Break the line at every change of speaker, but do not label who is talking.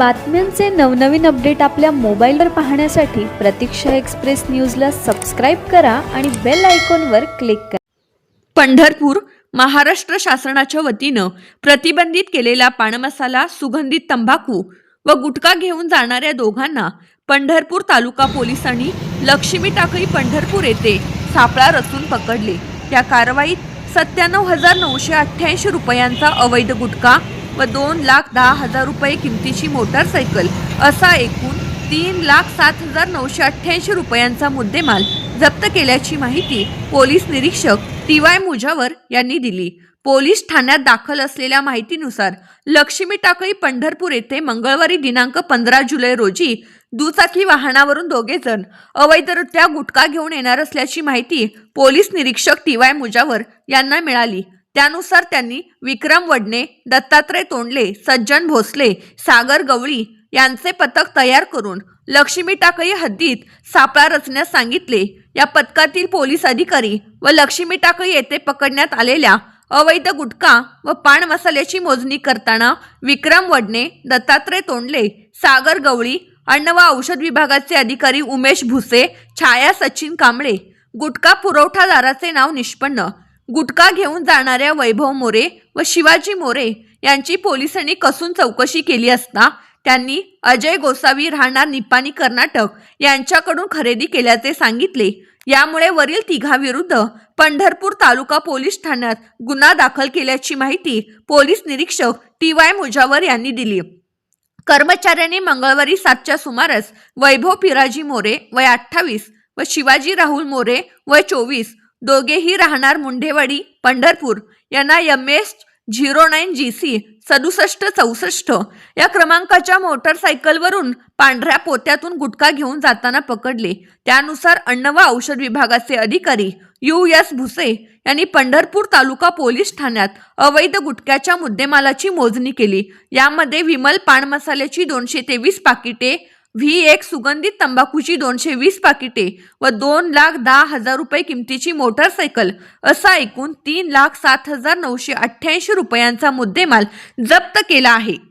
बातम्यांचे नवनवीन अपडेट आपल्या मोबाईलवर पाहण्यासाठी प्रतीक्षा एक्सप्रेस न्यूजला सबस्क्राईब करा आणि बेल आयकॉनवर क्लिक करा.
पंढरपूर महाराष्ट्र शासनाच्या वतीनं प्रतिबंधित केलेला पानमसाला सुगंधित तंबाखू व गुटखा घेऊन जाणाऱ्या दोघांना पंढरपूर तालुका पोलिसांनी लक्ष्मी टाकळी पंढरपूर येथे सापळा रचून पकडले. त्या कारवाईत सत्त्याण्णव हजार नऊशे अठ्ठ्याऐंशी रुपयांचा अवैध गुटखा व दोन लाख दहा हजार रुपये किमतीची मोटारसायकल असा एकूण तीन लाख सात हजार नऊशे अठ्ठ्याऐंशी रुपयांचा मुद्देमाल जप्त केल्याची माहिती पोलीस निरीक्षक टी वाय मुजावर यांनी दिली. पोलीस ठाण्यात दाखल असलेल्या माहितीनुसार लक्ष्मी टाकळी पंढरपूर येथे मंगळवारी दिनांक पंधरा जुलै रोजी दुचाकी वाहनावरून दोघे जण अवैधरित्या गुटखा घेऊन येणार असल्याची माहिती पोलीस निरीक्षक टी वाय मुजावर यांना मिळाली. त्यानुसार त्यांनी विक्रम वडणे दत्तात्रय तोंडले सज्जन भोसले सागर गवळी यांचे पथक तयार करून लक्ष्मी टाकळी हद्दीत सापळा रचण्यास सांगितले. या पथकातील पोलीस अधिकारी व लक्ष्मी टाकळी येथे पकडण्यात आलेल्या अवैध गुटखा व पान मसाल्याची मोजणी करताना विक्रम वडणे दत्तात्रय तोंडले सागर गवळी अन्न व औषध विभागाचे अधिकारी उमेश भुसे छाया सचिन कांबळे गुटखा पुरवठादाराचे नाव निष्पन्न गुटखा घेऊन जाणाऱ्या वैभव मोरे व शिवाजी मोरे यांची पोलिसांनी कसून चौकशी केली असता त्यांनी अजय गोसावी राहणार निपाणी कर्नाटक यांच्याकडून खरेदी केल्याचे सांगितले. यामुळे वरील तिघाविरुद्ध पंढरपूर तालुका पोलीस ठाण्यात गुन्हा दाखल केल्याची माहिती पोलीस निरीक्षक टी वाय मुजावर यांनी दिली. कर्मचाऱ्यांनी मंगळवारी सातच्या सुमारास वैभव पिराजी मोरे वय अठ्ठावीस व शिवाजी राहुल मोरे वय चोवीस दोघेही राहणार मुंढेवाडी पंढरपूर. यांना M S zero nine G C सदुसष्ट चौसष्ट या क्रमांकाच्या मोटरसायकलवरून पांढऱ्या पोत्यातून गुटखा घेऊन जाताना पकडले. त्यानुसार अन्न व औषध विभागाचे अधिकारी यू एस भुसे यांनी पंढरपूर तालुका पोलीस ठाण्यात अवैध गुटख्याच्या मुद्देमालाची मोजणी केली. यामध्ये विमल पान मसाल्याची दोनशे तेवीस पाकिटे व्ही एक सुगंधित तंबाखूची दोनशे वीस पाकिटे व दोन लाख दहा हजार रुपये किमतीची मोटारसायकल असा एकूण तीन लाख सात हजार नऊशे अठ्ठ्याऐंशी रुपयांचा मुद्देमाल जप्त केला आहे.